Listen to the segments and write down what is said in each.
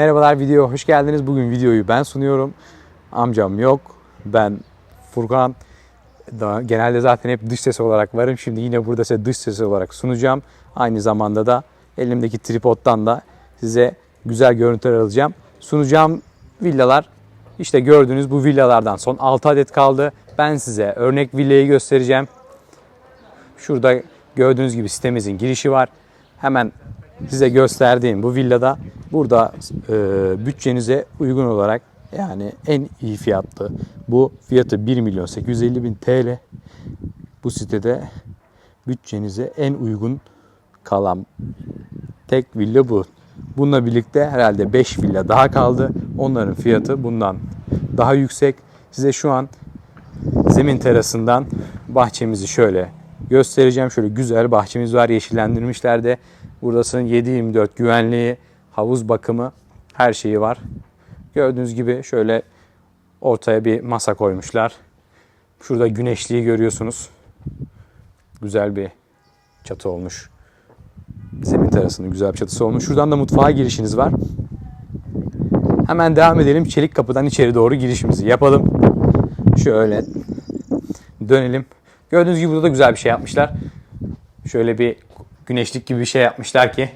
Merhabalar video hoş geldiniz. Bugün videoyu ben sunuyorum. Amcam yok. Ben Furkan. Da, genelde zaten hep dış ses olarak varım. Şimdi yine burada size dış ses olarak sunacağım. Aynı zamanda da elimdeki tripodtan da size güzel görüntüler alacağım. Sunacağım villalar işte gördüğünüz bu villalardan son 6 adet kaldı. Ben size örnek villayı göstereceğim. Şurada gördüğünüz gibi sitemizin girişi var. Hemen size gösterdiğim bu villada burada e, bütçenize uygun olarak yani en iyi fiyatlı bu fiyatı 1 milyon 850 bin TL bu sitede bütçenize en uygun kalan tek villa bu. Bununla birlikte herhalde 5 villa daha kaldı. Onların fiyatı bundan daha yüksek. Size şu an zemin terasından bahçemizi şöyle göstereceğim. Şöyle güzel bahçemiz var. Yeşillendirmişler de. Burasının 7-24 güvenliği, havuz bakımı her şeyi var. Gördüğünüz gibi şöyle ortaya bir masa koymuşlar. Şurada güneşliği görüyorsunuz. Güzel bir çatı olmuş. Zemin terasının güzel bir çatısı olmuş. Şuradan da mutfağa girişiniz var. Hemen devam edelim. Çelik kapıdan içeri doğru girişimizi yapalım. Şöyle dönelim. Gördüğünüz gibi burada da güzel bir şey yapmışlar. Şöyle bir güneşlik gibi bir şey yapmışlar ki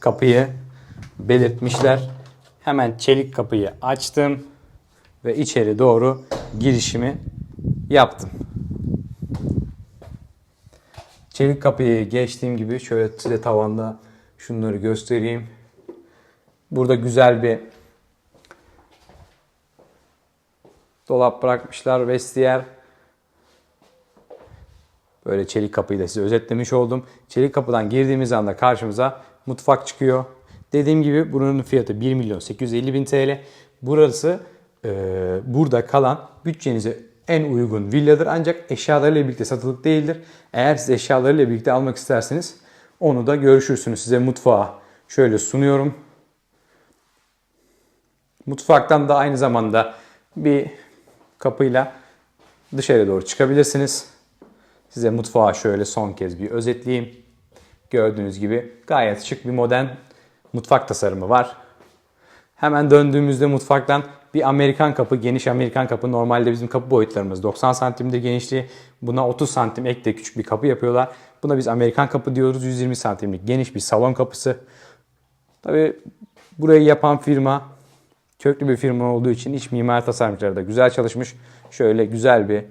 kapıyı belirtmişler. Hemen çelik kapıyı açtım ve içeri doğru girişimi yaptım. Çelik kapıyı geçtiğim gibi şöyle size tavanda şunları göstereyim. Burada güzel bir dolap bırakmışlar vestiyer. Böyle çelik kapıyı da size özetlemiş oldum. Çelik kapıdan girdiğimiz anda karşımıza mutfak çıkıyor. Dediğim gibi buranın fiyatı 1 milyon 850 bin TL. Burası e, burada kalan bütçenize en uygun villadır. Ancak eşyalarıyla birlikte satılık değildir. Eğer siz eşyalarıyla birlikte almak isterseniz onu da görüşürsünüz. Size mutfağı şöyle sunuyorum. Mutfaktan da aynı zamanda bir kapıyla dışarı doğru çıkabilirsiniz. Size mutfağı şöyle son kez bir özetleyeyim. Gördüğünüz gibi gayet şık bir modern mutfak tasarımı var. Hemen döndüğümüzde mutfaktan bir Amerikan kapı, geniş Amerikan kapı. Normalde bizim kapı boyutlarımız 90 santimdir genişliği. Buna 30 santim ek küçük bir kapı yapıyorlar. Buna biz Amerikan kapı diyoruz. 120 santimlik geniş bir salon kapısı. Tabi burayı yapan firma köklü bir firma olduğu için iç mimar tasarımcıları da güzel çalışmış. Şöyle güzel bir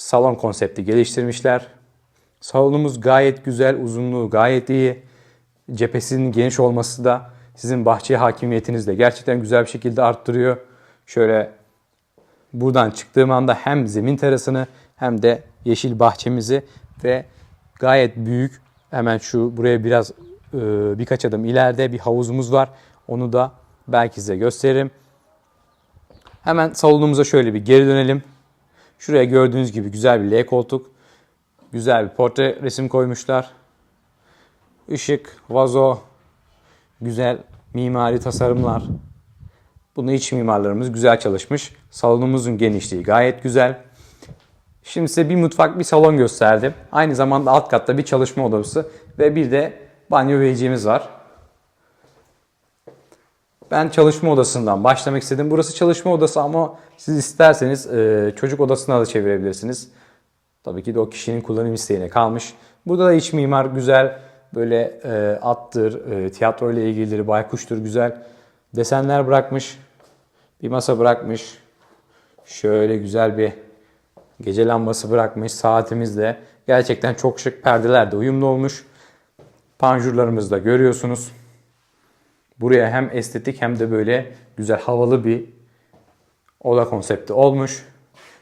salon konsepti geliştirmişler. Salonumuz gayet güzel, uzunluğu gayet iyi. Cephesinin geniş olması da sizin bahçeye hakimiyetinizi de gerçekten güzel bir şekilde arttırıyor. Şöyle buradan çıktığım anda hem zemin terasını hem de yeşil bahçemizi ve gayet büyük hemen şu buraya biraz e, birkaç adım ileride bir havuzumuz var. Onu da belki size gösteririm. Hemen salonumuza şöyle bir geri dönelim. Şuraya gördüğünüz gibi güzel bir L koltuk. Güzel bir portre resim koymuşlar. Işık, vazo, güzel mimari tasarımlar. Bunu iç mimarlarımız güzel çalışmış. Salonumuzun genişliği gayet güzel. Şimdi size bir mutfak, bir salon gösterdim. Aynı zamanda alt katta bir çalışma odası ve bir de banyo vereceğimiz var. Ben çalışma odasından başlamak istedim. Burası çalışma odası ama siz isterseniz e, çocuk odasına da çevirebilirsiniz. Tabii ki de o kişinin kullanım isteğine kalmış. Burada da iç mimar güzel. Böyle e, attır, e, tiyatro ile ilgilidir, baykuştur güzel. Desenler bırakmış. Bir masa bırakmış. Şöyle güzel bir gece lambası bırakmış. Saatimiz de gerçekten çok şık. Perdeler de uyumlu olmuş. Panjurlarımızı da görüyorsunuz. Buraya hem estetik hem de böyle güzel havalı bir oda konsepti olmuş.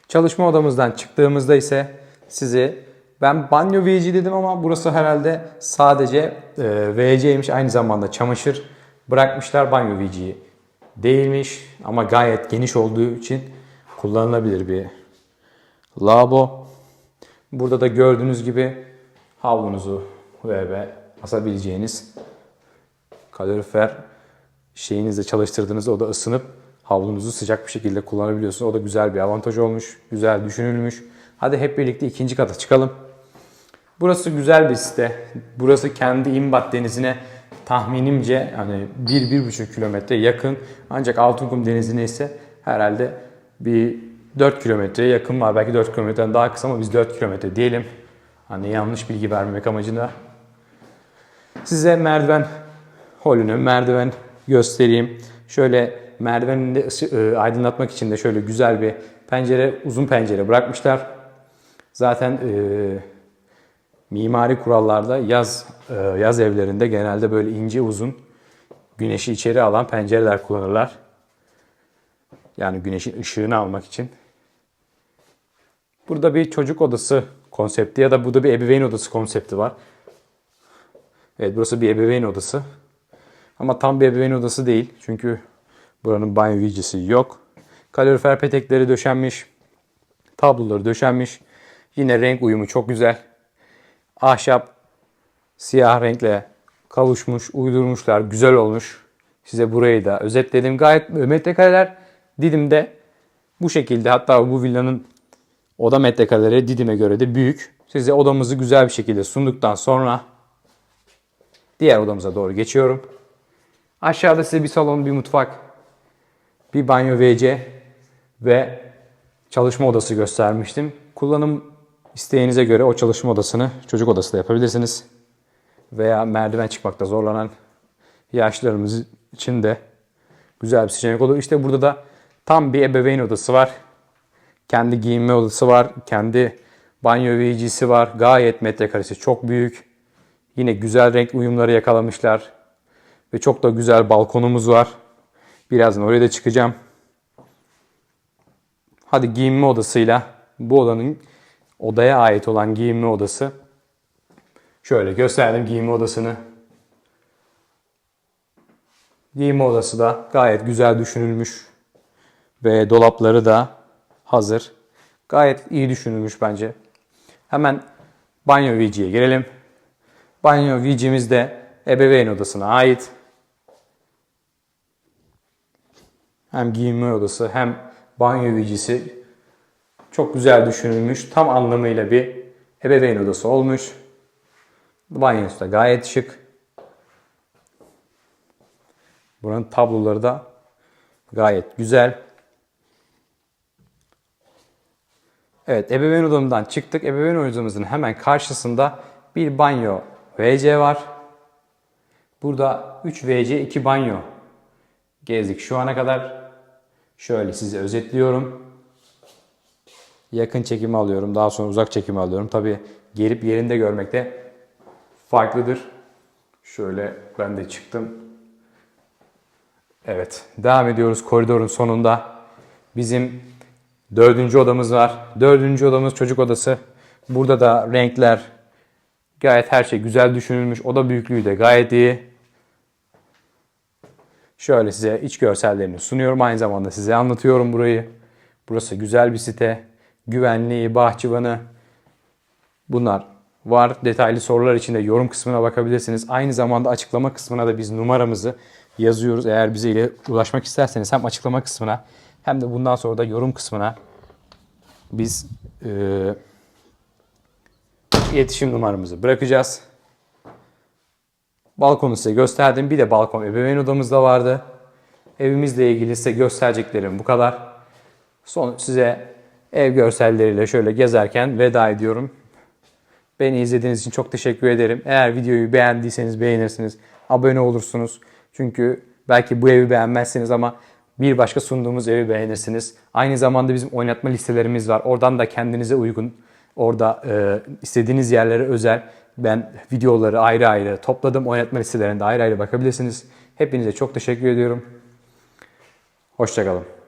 Çalışma odamızdan çıktığımızda ise sizi ben banyo VC dedim ama burası herhalde sadece e, VC'ymiş aynı zamanda çamaşır bırakmışlar banyo VC'yi. Değilmiş ama gayet geniş olduğu için kullanılabilir bir lavabo. Burada da gördüğünüz gibi havlunuzu ve asabileceğiniz kalorifer şeyinizle çalıştırdığınızda o da ısınıp havlunuzu sıcak bir şekilde kullanabiliyorsunuz. O da güzel bir avantaj olmuş. Güzel düşünülmüş. Hadi hep birlikte ikinci kata çıkalım. Burası güzel bir site. Burası kendi İmbat denizine tahminimce hani 1-1,5 kilometre yakın. Ancak Altınkum Denizi'ne ise herhalde bir 4 kilometreye yakın var. Belki 4 kilometreden daha kısa ama biz 4 kilometre diyelim. Hani yanlış bilgi vermemek amacıyla. Size merdiven holünü, merdiven göstereyim. Şöyle merdivenini de e, aydınlatmak için de şöyle güzel bir pencere, uzun pencere bırakmışlar. Zaten e, mimari kurallarda yaz e, yaz evlerinde genelde böyle ince uzun güneşi içeri alan pencereler kullanırlar. Yani güneşin ışığını almak için. Burada bir çocuk odası konsepti ya da burada bir ebeveyn odası konsepti var. Evet burası bir ebeveyn odası. Ama tam bir ebeveyn odası değil. Çünkü buranın banyo vicisi yok. Kalorifer petekleri döşenmiş. Tabloları döşenmiş. Yine renk uyumu çok güzel. Ahşap siyah renkle kavuşmuş, uydurmuşlar. Güzel olmuş. Size burayı da özetledim. Gayet metrekareler Didim'de bu şekilde. Hatta bu villanın oda metrekareleri Didim'e göre de büyük. Size odamızı güzel bir şekilde sunduktan sonra diğer odamıza doğru geçiyorum. Aşağıda size bir salon, bir mutfak, bir banyo WC ve çalışma odası göstermiştim. Kullanım isteğinize göre o çalışma odasını çocuk odası da yapabilirsiniz. Veya merdiven çıkmakta zorlanan yaşlılarımız için de güzel bir seçenek olur. İşte burada da tam bir ebeveyn odası var. Kendi giyinme odası var. Kendi banyo WC'si var. Gayet metrekaresi çok büyük. Yine güzel renk uyumları yakalamışlar. Ve çok da güzel balkonumuz var. Birazdan oraya da çıkacağım. Hadi giyinme odasıyla bu odanın odaya ait olan giyinme odası. Şöyle gösterdim giyinme odasını. Giyinme odası da gayet güzel düşünülmüş. Ve dolapları da hazır. Gayet iyi düşünülmüş bence. Hemen banyo VC'ye girelim. Banyo VC'miz de ebeveyn odasına ait. Hem giyinme odası hem banyo VC'si çok güzel düşünülmüş. Tam anlamıyla bir ebeveyn odası olmuş. Banyosu da gayet şık. Buranın tabloları da gayet güzel. Evet, ebeveyn odamdan çıktık. Ebeveyn odamızın hemen karşısında bir banyo WC var. Burada 3 WC, 2 banyo gezdik şu ana kadar. Şöyle size özetliyorum. Yakın çekimi alıyorum. Daha sonra uzak çekimi alıyorum. Tabi gelip yerinde görmek de farklıdır. Şöyle ben de çıktım. Evet. Devam ediyoruz koridorun sonunda. Bizim dördüncü odamız var. Dördüncü odamız çocuk odası. Burada da renkler gayet her şey güzel düşünülmüş. Oda büyüklüğü de gayet iyi. Şöyle size iç görsellerini sunuyorum. Aynı zamanda size anlatıyorum burayı. Burası güzel bir site. Güvenliği, bahçıvanı bunlar var. Detaylı sorular için de yorum kısmına bakabilirsiniz. Aynı zamanda açıklama kısmına da biz numaramızı yazıyoruz. Eğer bize ile ulaşmak isterseniz hem açıklama kısmına hem de bundan sonra da yorum kısmına biz e, iletişim numaramızı bırakacağız. Balkonu size gösterdim. Bir de balkon ebeveyn odamızda vardı. Evimizle ilgili size göstereceklerim bu kadar. Son size ev görselleriyle şöyle gezerken veda ediyorum. Beni izlediğiniz için çok teşekkür ederim. Eğer videoyu beğendiyseniz beğenirsiniz. Abone olursunuz. Çünkü belki bu evi beğenmezsiniz ama bir başka sunduğumuz evi beğenirsiniz. Aynı zamanda bizim oynatma listelerimiz var. Oradan da kendinize uygun, orada e, istediğiniz yerlere özel ben videoları ayrı ayrı topladım. Oynatma listelerinde ayrı ayrı bakabilirsiniz. Hepinize çok teşekkür ediyorum. Hoşçakalın.